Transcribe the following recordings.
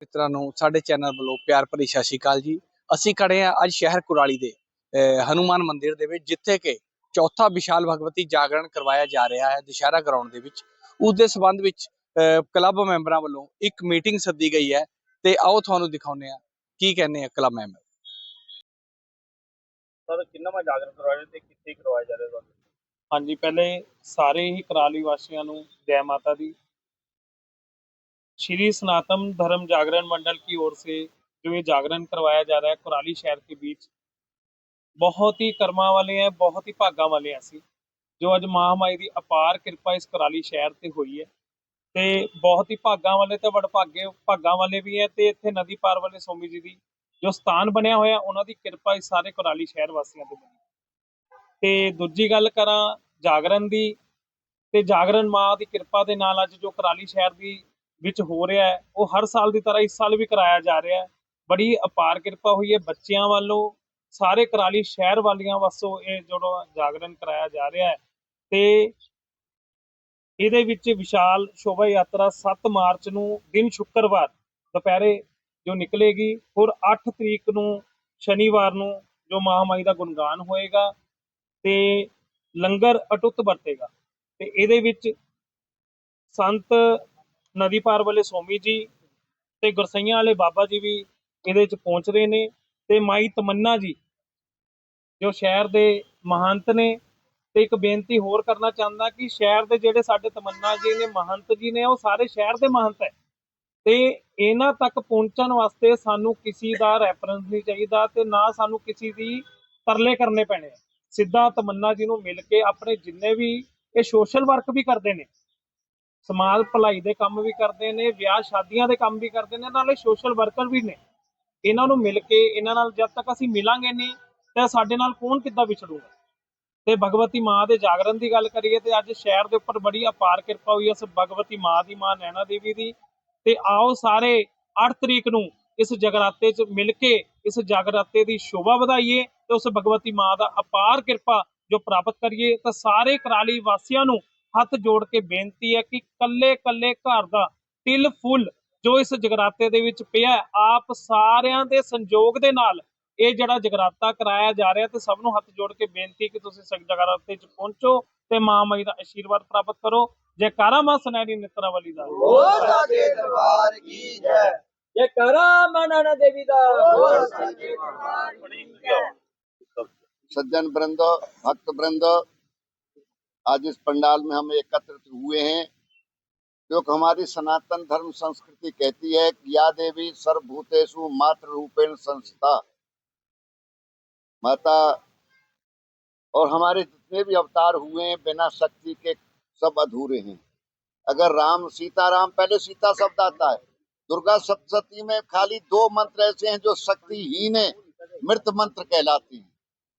ਮਿੱਤਰਾਂ ਨੂੰ ਸਾਡੇ ਚੈਨਲ ਵੱਲੋਂ ਪਿਆਰ ਭਰੀ ਸਤਿ ਜੀ। ਅਸੀਂ ਖੜੇ ਆ ਅੱਜ ਸ਼ਹਿਰ ਕੁਰਾਲੀ ਦੇ ਹਨੂਮਾਨ ਮੰਦਿਰ ਦੇ ਵਿੱਚ ਜਿੱਥੇ ਕਿ ਚੌਥਾ ਵਿਸ਼ਾਲ ਭਗਵਤੀ ਜਾਗਰਣ ਕਰਵਾਇਆ ਜਾ ਰਿਹਾ ਹੈ ਦੁਸ਼ਹਿਰਾ ਗਰਾਊਂਡ ਦੇ ਵਿੱਚ। ਉਸ ਦੇ ਸਬੰਧ ਵਿੱਚ ਕਲੱਬ ਮੈਂਬਰਾਂ ਵੱਲੋਂ ਇੱਕ ਮੀਟਿੰਗ ਸੱਦੀ ਗਈ ਹੈ ਤੇ ਆਓ ਤੁਹਾਨੂੰ ਦਿਖਾਉਂਦੇ ਆ ਕੀ ਕਹਿੰਦੇ ਆ ਕਲੱਬ ਮੈਂਬਰ। ਹਾਂਜੀ ਪਹਿਲੇ ਸਾਰੇ ਹੀ ਕਰਾਲੀ ਵਾਸੀਆਂ ਨੂੰ ਜੈ ਮਾਤਾ ਦੀ श्री सनातन धर्म जागरण मंडल की ओर से जो ये जागरण करवाया जा रहा है कुराली शहर के बीच ਬਹੁਤ ਹੀ ਕਰਮਾਂ ਵਾਲੇ ਹੈ ਬਹੁਤ ਹੀ ਭਾਗਾਂ ਵਾਲੇ ਹਾਂ ਅਸੀਂ ਜੋ ਅੱਜ ਮਹਾਮਾਈ ਦੀ ਅਪਾਰ ਕਿਰਪਾ ਇਸ ਕੁਰਾਲੀ ਸ਼ਹਿਰ ਤੇ ਹੋਈ ਹੈ ਤੇ ਬਹੁਤ ਹੀ ਭਾਗਾਂ ਵਾਲੇ ਤੇ ਵਡਭਾਗੇ ਭਾਗਾਂ ਵਾਲੇ ਵੀ ਹੈ ਤੇ ਇੱਥੇ ਨਦੀ ਪਾਰ ਵਾਲੇ ਸੋਮੀ ਜੀ ਦੀ ਜੋ ਸਥਾਨ ਬਣਿਆ ਹੋਇਆ ਉਹਨਾਂ ਦੀ ਕਿਰਪਾ ਇਸ ਸਾਰੇ ਕੁਰਾਲੀ ਸ਼ਹਿਰ ਵਾਸੀਆਂ ਤੇ ਬਣੀ ਤੇ ਦੂਜੀ ਗੱਲ ਕਰਾਂ ਜਾਗਰਣ ਦੀ ਤੇ ਜਾਗਰਣ ਮਾਂ ਦੀ ਕਿਰਪਾ ਦੇ ਨਾਲ ਅੱਜ ਜੋ ਕਰਾਲੀ ਸ਼ਹਿਰ ਦੀ ਵਿੱਚ ਹੋ ਰਿਹਾ ਹੈ। ਉਹ ਹਰ ਸਾਲ ਦੀ ਤਰ੍ਹਾਂ ਇਸ ਸਾਲ ਵੀ ਕਰਾਇਆ ਜਾ ਰਿਹਾ ਹੈ। ਬੜੀ ਅਪਾਰ ਕਿਰਪਾ ਹੋਈ ਹੈ ਬੱਚਿਆਂ ਵੱਲੋਂ। ਸਾਰੇ ਕਰਾਲੀ ਸ਼ਹਿਰ ਵਾਲੀਆਂ ਵੱਸੋਂ ਇਹ ਜਿਹੜਾ ਜਾਗਰਣ ਕਰਾਇਆ ਜਾ ਰਿਹਾ ਹੈ। ਤੇ ਇਹਦੇ ਵਿੱਚ ਵਿਸ਼ਾਲ ਸ਼ੋਭਾ ਯਾਤਰਾ 7 ਮਾਰਚ ਨੂੰ ਦਿਨ ਸ਼ੁੱਕਰਵਾਰ ਦੁਪਹਿਰੇ ਜੋ ਨਿਕਲੇਗੀ ਔਰ 8 ਤਰੀਕ ਨੂੰ ਸ਼ਨੀਵਾਰ ਨੂੰ ਜੋ ਮਹਾਮਾਈ ਦਾ ਗੁਣਗਾਨ ਹੋਏਗਾ ਤੇ ਲੰਗਰ ਅਟੁੱਟ ਵਰਤੇਗਾ। ਤੇ ਇਹਦੇ ਵਿੱਚ ਸੰਤ ਨਦੀ ਪਾਰ ਵਾਲੇ ਸੋਮੀ ਜੀ ਤੇ ਗੁਰਸਈਆਂ ਵਾਲੇ ਬਾਬਾ ਜੀ ਵੀ ਇਹਦੇ ਵਿੱਚ ਪਹੁੰਚ ਰਹੇ ਨੇ ਤੇ ਮਾਈ ਤਮੰਨਾ ਜੀ, ਜੋ ਸ਼ਹਿਰ ਦੇ ਮਹੰਤ ਨੇ ਤੇ ਇੱਕ ਬੇਨਤੀ ਹੋਰ ਕਰਨਾ ਚਾਹੁੰਦਾ ਕਿ ਸ਼ਹਿਰ ਦੇ ਜਿਹੜੇ ਸਾਡੇ ਤਮੰਨਾ ਜੀ ਨੇ, ਮਹੰਤ ਜੀ ਨੇ, ਉਹ ਸਾਰੇ ਸ਼ਹਿਰ ਦੇ ਮਹੰਤ ਹੈ। ਤੇ ਇਹਨਾਂ ਤੱਕ ਪਹੁੰਚਣ ਵਾਸਤੇ ਸਾਨੂੰ ਕਿਸੇ ਦਾ ਰੈਫਰੈਂਸ ਨਹੀਂ ਚਾਹੀਦਾ ਤੇ ਨਾ ਸਾਨੂੰ ਕਿਸੇ ਦੀ ਤਰਲੇ ਕਰਨੇ ਪੈਣੇ। ਆ ਸਿੱਧਾ ਤਮੰਨਾ ਜੀ ਨੂੰ ਮਿਲ ਕੇ ਆਪਣੇ ਜਿੰਨੇ ਵੀ ਇਹ ਸੋਸ਼ਲ ਵਰਕ ਵੀ ਕਰਦੇ ਨੇ ਸਮਾਜ ਭਲਾਈ ਦੇ ਕੰਮ ਵੀ ਕਰਦੇ ਨੇ, ਵਿਆਹ ਸ਼ਾਦੀਆਂ ਦੇ ਕੰਮ ਵੀ ਕਰਦੇ ਨੇ ਨਾਲੇ ਸੋਸ਼ਲ ਵਰਕਰ ਵੀ ਨੇ। ਇਹਨਾਂ ਨੂੰ ਮਿਲ ਕੇ, ਇਹਨਾਂ ਨਾਲ ਜਦ ਤੱਕ ਅਸੀਂ ਮਿਲਾਂਗੇ ਨਹੀਂ, ਤਾਂ ਸਾਡੇ ਨਾਲ ਕੌਣ ਕਿੱਦਾਂ ਵਿਛੜੂਗਾ? ਤੇ ਭਗਵਤੀ ਮਾਂ ਦੇ ਜਾਗਰਣ ਦੀ ਗੱਲ ਕਰੀਏ ਤੇ ਅੱਜ ਸ਼ਹਿਰ ਦੇ ਉੱਪਰ ਬੜੀ ਅਪਾਰ ਕਿਰਪਾ ਹੋਈ ਹੈ, ਇਸ ਭਗਵਤੀ ਮਾਂ ਦੀ, ਮਾਂ ਨੈਣਾ ਦੇਵੀ ਦੀ। ਤੇ ਆਓ ਸਾਰੇ 8 ਤਰੀਕ ਨੂੰ ਇਸ ਜਗਰਾਤੇ 'ਚ ਮਿਲ ਕੇ, ਇਸ ਜਗਰਾਤੇ ਦੀ ਸ਼ੋਭਾ ਵਧਾਈਏ ਤੇ ਉਸ ਭਗਵਤੀ ਮਾਂ ਦਾ ਅਪਾਰ ਕਿਰਪਾ ਜੋ ਪ੍ਰਾਪਤ ਕਰੀਏ, ਤਾਂ ਸਾਰੇ ਕਰਾਲੀ ਵਾਸੀਆਂ ਨੂੰ ਹੱਥ ਜੋੜ ਕੇ ਬੇਨਤੀ ਹੈ ਕਿ ਕੱਲੇ-ਕੱਲੇ ਘਰ ਦਾ ਤਿਲ ਫੁੱਲ ਜੋ ਇਸ ਜਗਰਾਤੇ ਦੇ ਵਿੱਚ ਪਿਆ ਆਪ ਸਾਰਿਆਂ ਦੇ ਸੰਯੋਗ ਦੇ ਨਾਲ ਇਹ ਜਿਹੜਾ ਜਗਰਾਤਾ ਕਰਾਇਆ ਜਾ ਰਿਹਾ ਤੇ ਸਭ ਨੂੰ ਹੱਥ ਜੋੜ ਕੇ ਬੇਨਤੀ ਕਿ ਤੁਸੀਂ ਸਗ ਜਗਰਾਤੇ 'ਚ ਪਹੁੰਚੋ ਤੇ ਮਾਂ ਮਾਈ ਦਾ ਆਸ਼ੀਰਵਾਦ ਪ੍ਰਾਪਤ ਕਰੋ। ਜੈਕਾਰਾ ਮਾਂ ਸੁਨਹਿਰੀ ਨਿਤਰਾਵਲੀ ਦਾ। ਹੋਰ ਸਾਡੇ ਦਰਬਾਰ ਕੀ ਜੈ? ਜੈਕਾਰਾ ਮਾਂ ਨਾਨਾ ਦੇਵੀ ਦਾ। ਹੋਰ ਸਾਡੇ ਦਰਬਾਰ ਕੀ ਜੈ? ਸੱਜਣ ਬ੍ਰਿੰਦੋ ਭਗਤ ਬ੍ਰਿੰਦੋ आज इस पंडाल में हम एकत्रित हुए हैं। क्योंकि हमारी सनातन धर्म संस्कृति कहती है कि या देवी सर्वभूतेषु मात्र रूपेण संस्था। माता और हमारे जितने भी अवतार हुए हैं, बिना शक्ति के सब अधूरे हैं। अगर राम सीता राम पहले सीता शब्द आता है, दुर्गा सप्तशती में खाली दो मंत्र ऐसे हैं जो शक्तिहीन है, मृत मंत्र कहलाती हैं।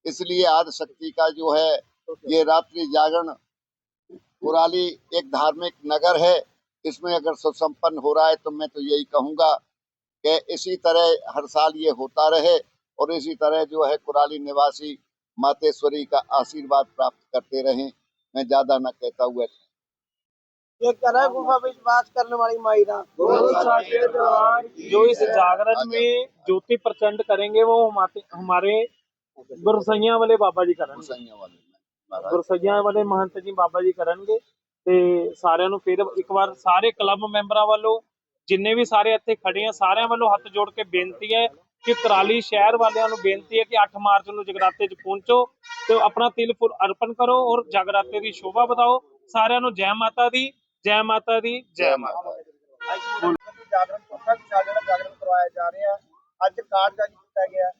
इसलिए आज शक्ति का जो है ये रात्रि जागरण कुराली एक धार्मिक नगर है। इसमें अगर सुसंपन्न हो रहा है तो मैं तो यही कहूँगा कि इसी तरह हर साल ये होता रहे और इसी तरह जो है कुराली निवासी मातेश्वरी का आशीर्वाद प्राप्त करते रहे। मैं ज़्यादा न कहता हुआ ये गुफा विश्वास करने वाली जो इस जागरण में ज्योति प्रचंड करेंगे वो हमारे हमारे वाले बाबा जी करेंगे। ਗੁਰਸਈਆਂ ਵਾਲੇ ਮਹੰਤ ਜੀ ਬਾਬਾ ਜੀ ਕਰਨਗੇ ਤੇ ਸਾਰਿਆਂ ਨੂੰ ਫਿਰ ਇੱਕ ਵਾਰ ਸਾਰੇ ਕਲੱਬ ਮੈਂਬਰਾਂ ਵੱਲੋਂ ਜਿੰਨੇ ਵੀ ਸਾਰੇ ਇੱਥੇ ਖੜੇ ਆ ਸਾਰਿਆਂ ਵੱਲੋਂ ਹੱਥ ਜੋੜ ਕੇ ਬੇਨਤੀ ਹੈ ਕਿ ਕਰਾਲੀ ਸ਼ਹਿਰ ਵਾਲਿਆਂ ਨੂੰ ਬੇਨਤੀ ਹੈ ਕਿ 8 ਮਾਰਚ ਨੂੰ ਜਗਰਾਤੇ 'ਚ ਪਹੁੰਚੋ ਤੇ ਆਪਣਾ ਤਿਲ ਫੁੱਲ ਅਰਪਣ ਕਰੋ ਔਰ ਜਗਰਾਤੇ ਦੀ ਸ਼ੋਭਾ ਵਧਾਓ। ਸਾਰਿਆਂ ਨੂੰ ਜੈ ਮਾਤਾ ਦੀ ਜੈ ਮਾਤਾ ਦੀ ਜੈ ਮਾਤਾ। ਜਾਗਰਣ ਵਿਸ਼ਾਲ ਜਿਹੜਾ ਜਾਗਰਣ ਕਰਵਾਇਆ ਜਾ ਰਿਹਾ ਅੱਜ ਕਾਰਡ ਜਾਰੀ ਕੀਤਾ ਗਿਆ।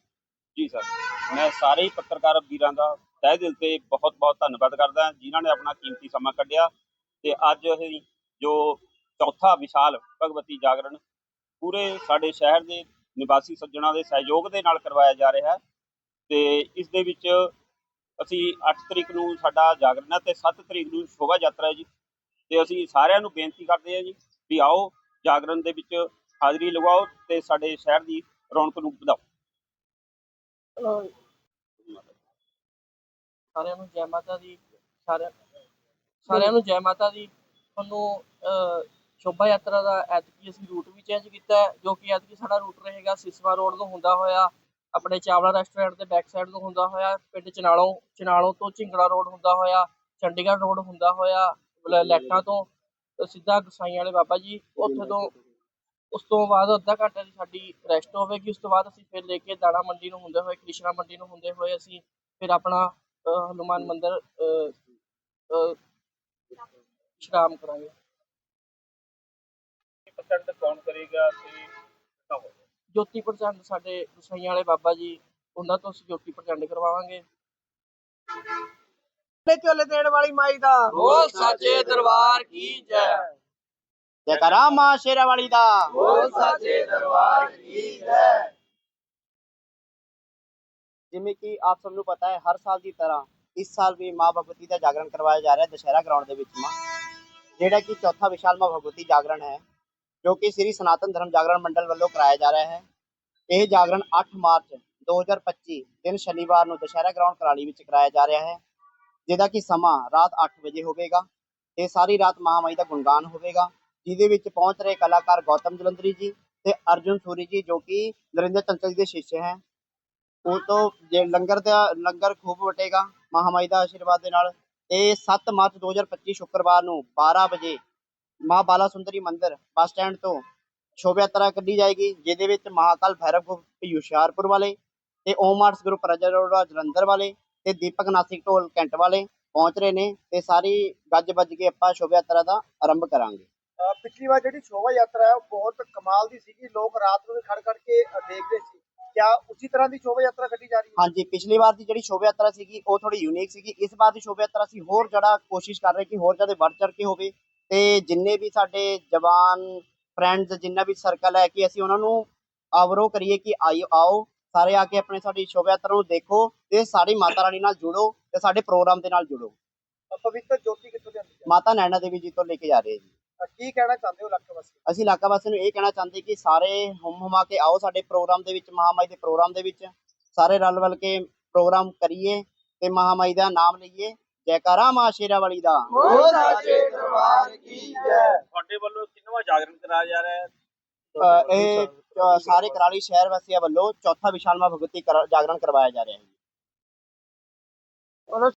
ਜੀ ਸਰ ਮੈਂ ਸਾਰੇ ਹੀ ਪੱਤਰਕਾਰ ਵੀਰਾਂ ਦਾ ਤਹਿ ਦਿਲ ਤੇ ਬਹੁਤ ਬਹੁਤ ਧੰਨਵਾਦ ਕਰਦਾ ਹਾਂ ਜਿਨ੍ਹਾਂ ਨੇ ਆਪਣਾ ਕੀਮਤੀ ਸਮਾਂ ਕੱਢਿਆ ਤੇ ਅੱਜ ਅਸੀਂ ਜੋ ਚੌਥਾ ਵਿਸ਼ਾਲ ਭਗਵਤੀ ਜਾਗਰਣ ਪੂਰੇ ਸਾਡੇ ਸ਼ਹਿਰ ਦੇ ਨਿਵਾਸੀ ਸੱਜਣਾ ਦੇ ਸਹਿਯੋਗ ਦੇ ਨਾਲ ਕਰਵਾਇਆ ਜਾ ਰਿਹਾ ਹੈ ਤੇ ਇਸ ਦੇ ਵਿੱਚ ਅਸੀਂ 8 ਤਰੀਕ ਨੂੰ ਸਾਡਾ ਜਾਗਰਣ ਹੈ ਤੇ 7 ਤਰੀਕ ਨੂੰ ਸ਼ੋਭਾ ਯਾਤਰਾ ਹੈ ਜੀ। ਤੇ ਅਸੀਂ ਸਾਰਿਆਂ ਨੂੰ ਬੇਨਤੀ ਕਰਦੇ ਹਾਂ ਜੀ ਵੀ ਆਓ, ਜਾਗਰਣ ਦੇ ਵਿੱਚ ਹਾਜ਼ਰੀ ਲਗਾਓ ਤੇ ਸਾਡੇ ਸ਼ਹਿਰ ਦੀ ਰੌਣਕ ਨੂੰ ਵਧਾਓ। ਸਾਰਿਆਂ ਨੂੰ ਜੈ ਮਾਤਾ ਦੀ, ਸਾਰਿਆਂ ਸਾਰਿਆਂ ਨੂੰ ਜੈ ਮਾਤਾ ਦੀ ਤੁਹਾਨੂੰ ਸ਼ੋਭਾ ਯਾਤਰਾ ਦਾ ਐਤਕੀ ਅਸੀਂ ਰੂਟ ਵੀ ਚੇਂਜ ਕੀਤਾ ਜੋ ਕਿ ਐਤਕੀ ਸਾਡਾ ਰੂਟ ਰਹੇਗਾ ਸਿਸਵਾ ਰੋਡ ਤੋਂ ਹੁੰਦਾ ਹੋਇਆ, ਆਪਣੇ ਚਾਵਲਾ ਰੈਸਟੋਰੈਂਟ ਦੇ ਬੈਕ ਸਾਈਡ ਤੋਂ ਹੁੰਦਾ ਹੋਇਆ, ਪਿੰਡ ਚਨਾਲੋਂ ਚਨਾਲੋਂ ਤੋਂ ਝਿੰਗੜਾ ਰੋਡ ਹੁੰਦਾ ਹੋਇਆ, ਚੰਡੀਗੜ੍ਹ ਰੋਡ ਹੁੰਦਾ ਹੋਇਆ ਲੈਟਾਂ ਤੋਂ ਸਿੱਧਾ ਗਸਾਈਆਂ ਵਾਲੇ ਬਾਬਾ ਜੀ, ਉੱਥੇ ਤੋਂ, ਉਸ ਤੋਂ ਬਾਅਦ ਅੱਧਾ ਘੰਟਾ ਦੀ ਸਾਡੀ ਰੈਸਟ ਹੋਵੇਗੀ, ਉਸ ਤੋਂ ਬਾਅਦ ਅਸੀਂ ਫਿਰ ਲੈ ਕੇ ਦਾਣਾ ਮੰਡੀ ਨੂੰ ਹੁੰਦੇ ਹੋਏ, ਕ੍ਰਿਸ਼ਨਾ ਮੰਡੀ ਨੂੰ ਹੁੰਦੇ ਹੋਏ ਅਸੀਂ ਫਿਰ ਆਪਣਾ ਹਨੂੰਮਾਨ ਮੰਦਿਰ ਵਿਸ਼ਰਾਮ ਕਰਾਂਗੇ। ਪਰਸੈਂਟ ਕੌਣ ਕਰੇਗਾ ਤੇ ਕਿੱਦਾਂ ਹੋਵੇਗਾ ਜੋਤੀ ਪ੍ਰਚੰਡ ਸਾਡੇ ਗੁਸਾਈਆਂ ਵਾਲੇ ਬਾਬਾ ਜੀ ਉਹਨਾਂ ਤੋਂ ਅਸੀਂ ਜੋਤੀ ਪ੍ਰਚੰਡ ਕਰਵਾਵਾਂਗੇ। ਤੇ ਝੋਲੇ ਦੇਣ ਵਾਲੀ ਮਾਈ ਦਾ। ਬੋਲ ਸਾਚੇ ਦਰਬਾਰ ਕੀ ਜੈ। ਜੈਕਾਰਾ ਮਾਂ ਸ਼ੇਰਾ ਵਾਲੀ ਦਾ। ਬੋਲ ਸਾਚੇ ਦਰਬਾਰ ਕੀ ਜੈ। ਜਿਵੇਂ ਕਿ ਆਪ ਸਭ ਨੂੰ ਪਤਾ ਹੈ, ਹਰ ਸਾਲ ਦੀ ਤਰ੍ਹਾਂ ਇਸ ਸਾਲ ਵੀ ਮਾਂ ਭਗਵਤੀ ਦਾ ਜਾਗਰਣ ਕਰਵਾਇਆ ਜਾ ਰਿਹਾ ਹੈ ਦੁਸ਼ਹਿਰਾ ਗਰਾਊਂਡ ਦੇ ਵਿੱਚ ਮਾਂ। ਜਿਹੜਾ ਕਿ ਚੌਥਾ ਵਿਸ਼ਾਲ ਮਾਂ ਭਗਵਤੀ ਜਾਗਰਣ ਹੈ, ਜੋ ਕਿ ਸ੍ਰੀ ਸਨਾਤਨ ਧਰਮ ਜਾਗਰਣ ਮੰਡਲ ਵੱਲੋਂ ਕਰਾਇਆ ਜਾ ਰਿਹਾ ਹੈ। ਇਹ ਜਾਗਰਣ 8 ਮਾਰਚ 2025 ਦਿਨ ਸ਼ਨੀਵਾਰ ਨੂੰ ਦੁਸ਼ਹਿਰਾ ਗਰਾਊਂਡ ਕਰਾਲੀ ਵਿੱਚ ਕਰਾਇਆ ਜਾ ਰਿਹਾ ਹੈ, ਜਿਹਦਾ ਕਿ ਸਮਾਂ ਰਾਤ 8 ਵਜੇ ਹੋਵੇਗਾ ਤੇ ਸਾਰੀ ਰਾਤ ਮਹਾਮਾਈ ਦਾ ਗੁਣਗਾਨ ਹੋਵੇਗਾ, ਜਿਹਦੇ ਵਿੱਚ ਪਹੁੰਚ ਰਹੇ ਕਲਾਕਾਰ ਗੌਤਮ ਜਲੰਧਰੀ ਜੀ ਤੇ ਅਰਜੁਨ ਸੂਰੀ ਜੀ, ਜੋ ਕਿ ਨਰਿੰਦਰ ਚੰਚਲ ਜੀ ਦੇ ਸ਼ਿਸ਼ ਹੈ। ਉਹ ਤੋਂ ਜੇ ਲੰਗਰ ਦਾ, ਲੰਗਰ ਖੂਬ ਵਟੇਗਾ ਮਹਾਮਾਈ ਦਾ ਆਸ਼ੀਰਵਾਦ ਦੇ ਨਾਲ। ਤੇ 7 ਮਾਰਚ 2025 ਸ਼ੁੱਕਰਵਾਰ ਨੂੰ 12 ਵਜੇ ਮਾਂ ਬਾਲਾ ਸੁੰਦਰੀ ਮੰਦਿਰ ਬੱਸ ਸਟੈਂਡ ਤੋਂ ਸ਼ੋਭਾ ਯਾਤਰਾ ਕੱਢੀ ਜਾਏਗੀ, ਜਿਹਦੇ ਵਿੱਚ ਮਹਾਕਾਲ ਭੈਰਵ ਗਰੁੱਪ ਹੁਸ਼ਿਆਰਪੁਰ ਵਾਲੇ ਤੇ ਓਮ ਆਰਟਸ ਗਰੁੱਪ ਰਜਾ ਰੋੜਾ ਜਲੰਧਰ ਵਾਲੇ ਤੇ ਦੀਪਕ ਨਾਸਿਕ ਢੋਲ ਕੈਂਟ ਵਾਲੇ ਪਹੁੰਚ ਰਹੇ ਨੇ ਤੇ ਸਾਰੀ ਗੱਜ ਵੱਜ ਕੇ ਆਪਾਂ ਸ਼ੋਭਾ ਯਾਤਰਾ ਦਾ ਆਰੰਭ ਕਰਾਂਗੇ। ਪਿਛਲੀ ਵਾਰ ਜਿਹੜੀ ਸ਼ੋਭਾ ਯਾਤਰਾ ਹੈ, ਉਹ ਬਹੁਤ ਕਮਾਲ ਦੀ ਸੀਗੀ। ਲੋਕ ਰਾਤ ਨੂੰ ਵੀ ਖੜ ਖੜ ਕੇ ਦੇਖਦੇ ਸੀ। ਕਿਆ ਉਸੇ ਤਰ੍ਹਾਂ ਦੀ ਸ਼ੋਭਾ ਯਾਤਰਾ ਕੱਢੀ ਜਾ ਰਹੀ ਹੈ? ਹਾਂਜੀ ਪਿਛਲੀ ਵਾਰ ਦੀ ਜਿਹੜੀ ਸ਼ੋਭਾ ਯਾਤਰਾ ਸੀਗੀ ਉਹ ਥੋੜੀ ਯੂਨੀਕ ਸੀਗੀ। ਇਸ ਵਾਰ ਦੀ ਸ਼ੋਭਾ ਯਾਤਰਾ ਸੀ ਹੋਰ ਜਿਹੜਾ ਕੋਸ਼ਿਸ਼ ਕਰ ਰਹੇ ਕਿ ਹੋਰ ਜ਼ਿਆਦਾ ਵੱਧ ਚੜ ਕੇ ਹੋਵੇ। ਤੇ ਜਿੰਨੇ ਵੀ ਸਾਡੇ ਜਵਾਨ ਫਰੈਂਡਸ ਜਿੰਨਾ ਵੀ ਸਰਕਲ ਹੈ ਕਿ ਅਸੀਂ ਉਹਨਾਂ ਨੂੰ ਆਵਰੋ ਕਰੀਏ ਕਿ ਆਇਓ ਆਓ ਸਾਰੇ ਆ ਕੇ ਆਪਣੇ ਸਾਡੀ ਸ਼ੋਭਾ ਯਾਤਰਾ ਨੂੰ ਦੇਖੋ ਤੇ ਸਾਡੀ ਮਾਤਾ ਰਾਣੀ ਨਾਲ ਜੁੜੋ ਤੇ ਸਾਡੇ ਪ੍ਰੋਗਰਾਮ ਦੇ ਨਾਲ ਜੁੜੋ। ਪਵਿੱਤਰ ਜੋਤੀ ਕਿੱਥੋਂ ਹੈ? ਮਾਤਾ ਨੈਣਾ ਦੇਵੀ ਜੀ ਤੋਂ ਲੈ ਕੇ ਜਾ ਰਹੇ ਜੀ। ਕੀ ਕਹਿਣਾ ਚਾਹੁੰਦੇ ਹੋ ਇਲਾਕੇ ਵਾਸੀ? ਅਸੀਂ ਇਲਾਕਾ ਵਾਸੀਆਂ ਨੂੰ ਇਹ ਕਹਿਣਾ ਚਾਹੁੰਦੇ ਕਿ ਸਾਰੇ ਹੁਮ ਹੁਮਾ ਕੇ ਆਓ ਸਾਡੇ ਪ੍ਰੋਗਰਾਮ ਦੇ ਵਿੱਚ ਮਹਾਮਾਈ ਦੇ ਪ੍ਰੋਗਰਾਮ ਦੇ ਵਿੱਚ। ਸਾਰੇ ਰਲ ਵਲ ਕੇ ਪ੍ਰੋਗਰਾਮ ਕਰੀਏ ਤੇ ਮਹਾਮਾਈ ਦਾ ਨਾਮ ਲਈਏ। ਜੈਕਾਰਾ ਮਾਂ ਸ਼ੇਰਾ ਵਾਲੀ ਦਾ। ਬੋਲ ਸਾਚੇ ਦਰਬਾਰ ਕੀ ਜੈ? ਤੁਹਾਡੇ ਵੱਲੋਂ ਕਿੰਨਵਾਂ ਜਾਗਰਣ ਕਰਾਇਆ ਜਾ ਰਿਹਾ ਹੈ? ਅ, ਇਹ ਅ, ਸਾਰੇ ਕਰਾਲੀ ਸ਼ਹਿਰ ਵਾਸੀਆਂ ਵੱਲੋਂ ਚੌਥਾ ਵਿਸ਼ਾਲ ਮਾਂ ਭਗਵਤੀ ਕਰਾ- ਜਾਗਰਣ ਕਰਵਾਇਆ ਜਾ ਰਿਹਾ ਹੈ ਉਹਨਾਂ